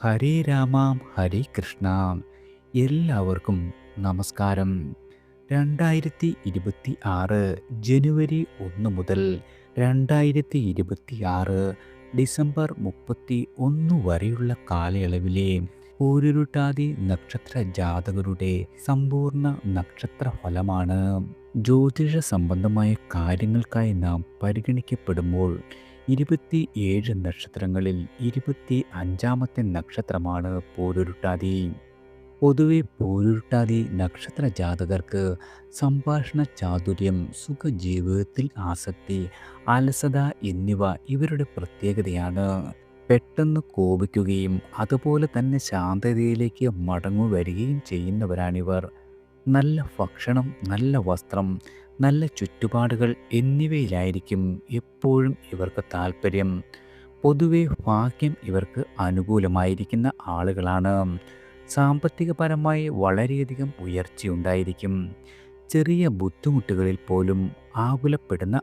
ഹരേ രാമാം ഹരേ കൃഷ്ണ. എല്ലാവർക്കും നമസ്കാരം. രണ്ടായിരത്തി ഇരുപത്തി ആറ് ജനുവരി ഒന്ന് മുതൽ രണ്ടായിരത്തി ഇരുപത്തി ആറ് ഡിസംബർ മുപ്പത്തി ഒന്ന് വരെയുള്ള കാലയളവിലെ പൂരുരുട്ടാതി നക്ഷത്ര ജാതകരുടെ സമ്പൂർണ നക്ഷത്ര ഫലമാണ് ജ്യോതിഷ സംബന്ധമായ കാര്യങ്ങൾക്കായി നാം പരിഗണിക്കപ്പെടുമ്പോൾ ഇരുപത്തി ഏഴ് നക്ഷത്രങ്ങളിൽ ഇരുപത്തി അഞ്ചാമത്തെ നക്ഷത്രമാണ് പോരുരുട്ടാതി. പൊതുവെ പോരുരുട്ടാതി നക്ഷത്ര ജാതകർക്ക് സംഭാഷണ ചാതുര്യം സുഖജീവിതത്തിൽ ആസക്തി അലസത എന്നിവ ഇവരുടെ പ്രത്യേകതയാണ്. പെട്ടെന്ന് കോപിക്കുകയും അതുപോലെ തന്നെ ശാന്തതയിലേക്ക് മടങ്ങു വരികയും ചെയ്യുന്നവരാണിവർ. നല്ല ഭക്ഷണം നല്ല വസ്ത്രം നല്ല ചുറ്റുപാടുകൾ എന്നിവയിലായിരിക്കും എപ്പോഴും ഇവർക്ക് താല്പര്യം പൊതുവെ ഭാഗ്യം ഇവർക്ക് അനുകൂലമായിരിക്കുന്ന ആളുകളാണ്. സാമ്പത്തികപരമായി വളരെയധികം ഉയർച്ചയുണ്ടായിരിക്കും. ചെറിയ ബുദ്ധിമുട്ടുകളിൽ പോലും ആകുലപ്പെടുന്ന